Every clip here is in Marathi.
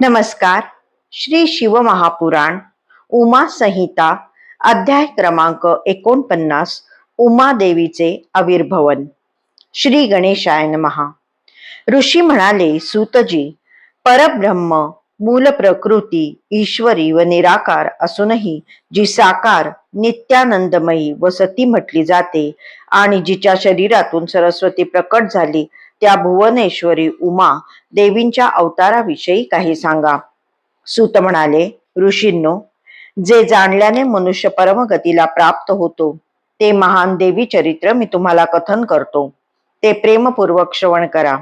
नमस्कार. श्री शिवमहापुराण उमा संहिता अध्याय क्रमांक एकोणपन्नास उमा देवीचे आविर्भवन. श्री गणेशाय महा ऋषी म्हणाले सूतजी परब्रह्म मूल प्रकृती ईश्वरी व निराकार असूनही जी साकार नित्यानंदमयी व सती म्हटली जाते आणि जिच्या शरीरातून सरस्वती प्रकट झाली त्या भुवनेश्वरी उमा देवींच्या अवताराविषयी काही सांगा. सूत म्हणाले ऋषींनो जे जाणल्याने मनुष्य परमगतीला प्राप्त होतो ते महान देवी चरित्र मी तुम्हाला कथन करतो. ते प्रेमपूर्वक श्रवण करा.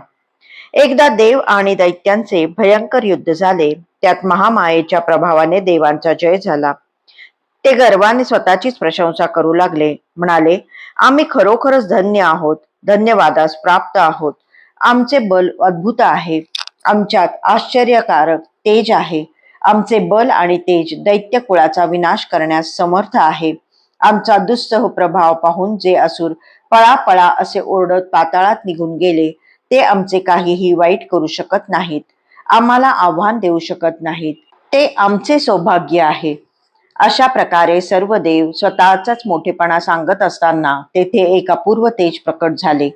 एकदा देव आणि दैत्यांचे भयंकर युद्ध झाले त्यात महामायेच्या प्रभावाने देवांचा जय झाला. ते गर्वाने स्वतःचीच प्रशंसा करू लागले म्हणाले आम्ही खरोखरच धन्य आहोत धन्यवादास प्राप्त आहोत. आमचे बल अद्भुत आहे. आमच्यात आश्चर्यकारक तेज आहे. आमचे बल आणि तेज दैत्य कुळाचा विनाश करण्यास समर्थ आहे. आमचा दुस्सह प्रभाव पाहून जे असुर पळा पळा असे ओरडत पाताळात निघून गेले ते आमचे काहीही वाईट करू शकत नाहीत. आम्हाला आव्हान देऊ शकत नाहीत. ते आमचे सौभाग्य आहे. अशा प्रकारे सर्व देव स्वतःचाच मोठेपणा सांगत असताना तेथे एक अपूर्व तेज प्रकट झाले.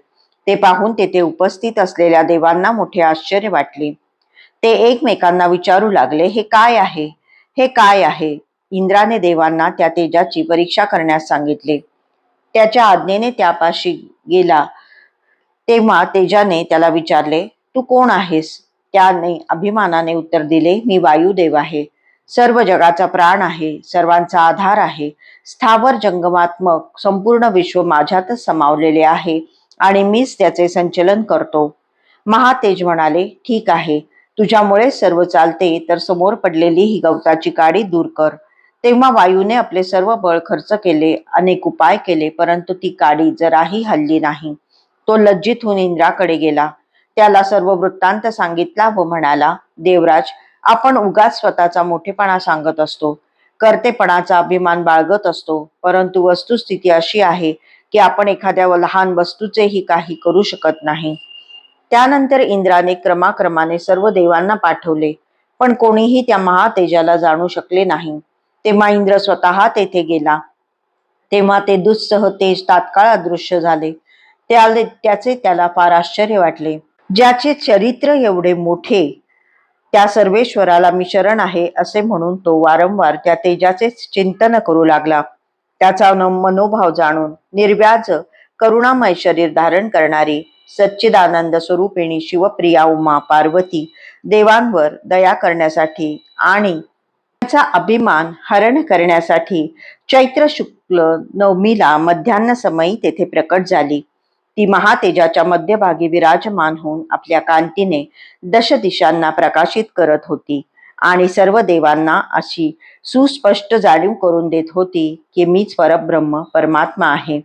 ते पाहून तेथे उपस्थित असलेल्या देवांना मोठे आश्चर्य वाटले. ते एकमेकांना विचारू लागले हे काय आहे? हे काय आहे? इंद्राने देवांना त्या तेजाची परीक्षा करण्यास सांगितले. त्याच्या आज्ञेने त्यापाशी गेला. तेव्हा तेजाने त्याला विचारले तू कोण आहेस? त्याने अभिमानाने उत्तर दिले मी वायुदेव आहे. सर्व जगाचा प्राण आहे सर्वांचा आधार आहे. स्थावर जंगमात्मक संपूर्ण विश्व माझ्यातच समावलेले आहे. आणि मीच त्याचे संचलन करतो. महातेज म्हणाले ठीक आहे. तुझ्यामुळे सर्व चालते तर समोर पडलेली ही गवताची काडी दूर कर. तेव्हा वायूने आपले सर्व बळ खर्च केले अनेक उपाय केले परंतु ती काडी जराही हल्ली नाही. तो लज्जित होऊन इंद्राकडे गेला. त्याला सर्व वृत्तांत सांगितला व म्हणाला देवराज आपण उगाच स्वतःचा मोठेपणा सांगत असतो. कर्तेपणाचा अभिमान बाळगत असतो. परंतु वस्तुस्थिती अशी आहे की आपण एखाद्या लहान वस्तूचेही काही करू शकत नाही. त्यानंतर इंद्राने क्रमाक्रमाने सर्व देवांना पाठवले पण कोणीही त्या महातेजाला जाणू शकले नाही. तेव्हा इंद्र स्वतः तेथे गेला. तेव्हा ते दुस्सह तेज तात्काळ अदृश्य झाले. त्याले त्याचे त्याला फार आश्चर्य वाटले. ज्याचे चरित्र एवढे मोठे त्या सर्वेश्वराला मी शरण आहे असे म्हणून तो वारंवार त्या तेजाचे चिंतन करू लागला. त्याचा मनोभाव जाणून निर्व्याज करुणामय शरीर धारण करणारी सच्चिदानंद स्वरूपिणी शिवप्रिया उमा पार्वती देवांवर दया करण्यासाठी आणि त्याचा अभिमान हरण करण्यासाठी चैत्र शुक्ल नवमीला मध्यान्ह समयी तेथे प्रकट झाली. ती महातेजाच्या मध्यभागी विराजमान होऊन आपल्या कांतीने दश दिशांना प्रकाशित करत होती. आणि सर्व देवांना अशी सुस्पष्ट जाणीव करून देत होती की मीच परब्रह्म परमात्मा आहे.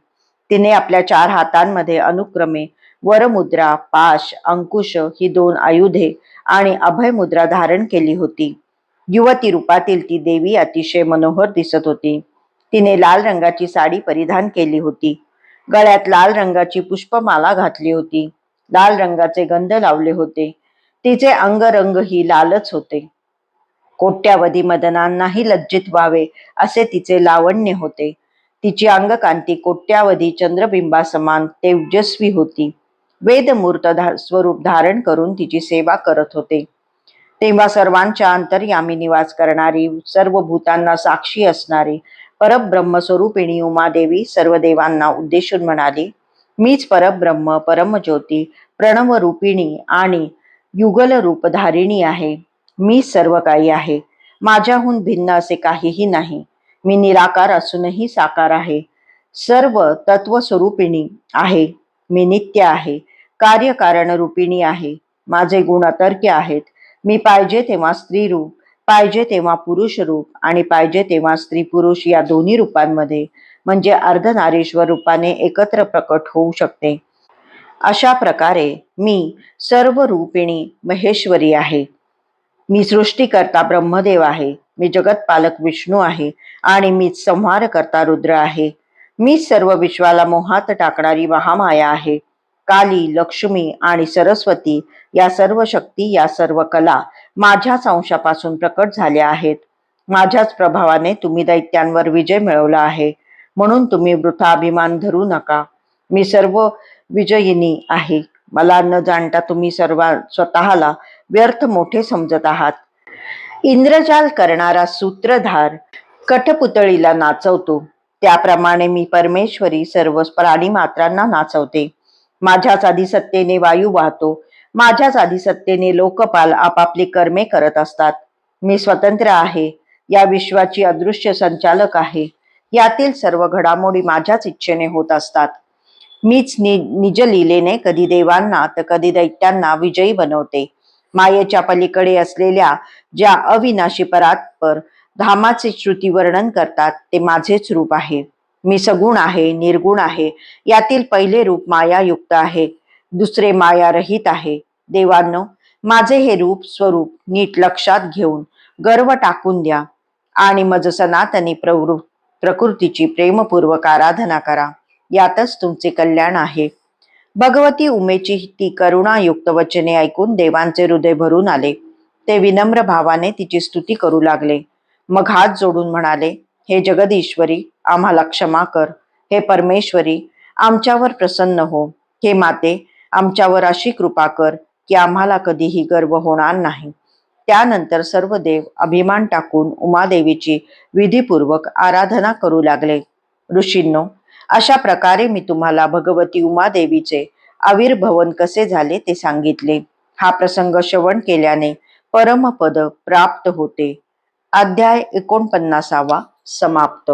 तिने आपल्या चार हातांमध्ये अनुक्रमे वरमुद्रा पाश अंकुश ही दोन आयुधे आणि अभय मुद्रा धारण केली होती. युवती रूपातील ती देवी अतिशय मनोहर दिसत होती. तिने लाल रंगाची साडी परिधान केली होती. गळ्यात लाल रंगाची पुष्पमाला घातली होती. लाल रंगाचे गंध लावले होते. तिचे अंगरंग ही लालच होते. कोट्यावधी मदनांनाही लज्जित व्हावे असे तिचे लावण्य होते. तिची अंगकांती कोट्यावधी चंद्रबिंबा समान तेजस्वी होती. वेदमूर्त धा- स्वरूप धारण करून तिची सेवा करत होते. तेव्हा सर्वांच्या अंतर्यामी निवास करणारी सर्व भूतांना साक्षी असणारी परब्रह्मस्वरूपिणी उमादेवी सर्व देवांना उद्देशून म्हणाली मीच परब्रह्म परमज्योती प्रणवरूपिणी आणि युगल रूपधारिणी आहे. मी सर्व काही आहे. माझ्याहून भिन्न असे काहीही नाही. मी निराकार असूनही साकार आहे. सर्व तत्व स्वरूपिणी आहे. मी नित्य आहे. कार्यकारण रूपिणी आहे. माझे गुण अतर्क्य आहेत. मी पाहिजे तेव्हा स्त्री रूप पाहिजे तेव्हा पुरुष रूप आणि पाहिजे तेव्हा स्त्री पुरुष या दोन्ही रूपांमध्ये म्हणजे अर्धनारीश्वर रूपाने एकत्र प्रकट होऊ शकते. अशा प्रकारे मी सर्व रूपिणी महेश्वरी आहे. मी सृष्टीकर्ता ब्रह्मदेव आहे. मी जगतपालक विष्णू आहे आणि मीच संहार करता रुद्र आहे. मी सर्व विश्वाला मोहात टाकणारी महामाया आहे. काली लक्ष्मी आणि सरस्वती या सर्व शक्ती या सर्व कला माझ्याच अंशापासून प्रकट झाल्या आहेत. माझ्याच प्रभावाने तुम्ही दैत्यांवर विजय मिळवला आहे. म्हणून तुम्ही वृथा अभिमान धरू नका. मी सर्व विजयिनी आहे. मला न जाणता तुम्ही सर्व स्वतःला व्यर्थ मोठे समजत आहात. इंद्रजाल करणारा सूत्रधार कठपुतळीला नाचवतो. त्याप्रमाणे मी परमेश्वरी सर्व प्राणी मात्रांना नाचवते. माझ्याच आधिसत्तेने वायू वाहतो. माझ्याच आधिसत्तेने लोकपाल आपापली कर्मे करत असतात. मी स्वतंत्र आहे. या विश्वाची अदृश्य संचालक आहे. यातील सर्व घडामोडी माझ्याच इच्छेने होत असतात. मीच नि निज लिलेने कधी देवांना तर कधी दैत्यांना विजयी बनवते. मायेच्या पलीकडे असलेल्या ज्या अविनाशी परात्पर धामाचे श्रुती वर्णन करतात ते माझेच रूप आहे. मी सगुण आहे निर्गुण आहे. यातील पहिले रूप मायायुक्त आहे. दुसरे माया रहित आहे. देवांनो माझे हे रूप स्वरूप नीट लक्षात घेऊन गर्व टाकून द्या आणि मज सनातनी प्रवृ प्रकृतीची प्रेमपूर्वक आराधना करा. यातच तुमचे कल्याण आहे. भगवती उमेची ती करुणायुक्त वचने ऐकून देवांचे हृदय भरून आले. ते विनम्र भावाने तिची स्तुती करू लागले. मग हात जोडून म्हणाले हे जगदीश्वरी आम्हाला क्षमा कर. हे परमेश्वरी आमच्यावर प्रसन्न हो. हे माते आमच्यावर अशी कृपा कर की आम्हाला कधीही गर्व होणार नाही. त्यानंतर सर्व देव अभिमान टाकून उमादेवीची विधीपूर्वक आराधना करू लागले. ऋषींनो अशा प्रकारे मी तुम्हाला भगवती उमादेवीचे आविर्भवन कसे झाले ते सांगितले. हा प्रसंग श्रवण केल्याने परमपद प्राप्त होते. अध्याय एकोणपन्नासावा समाप्त.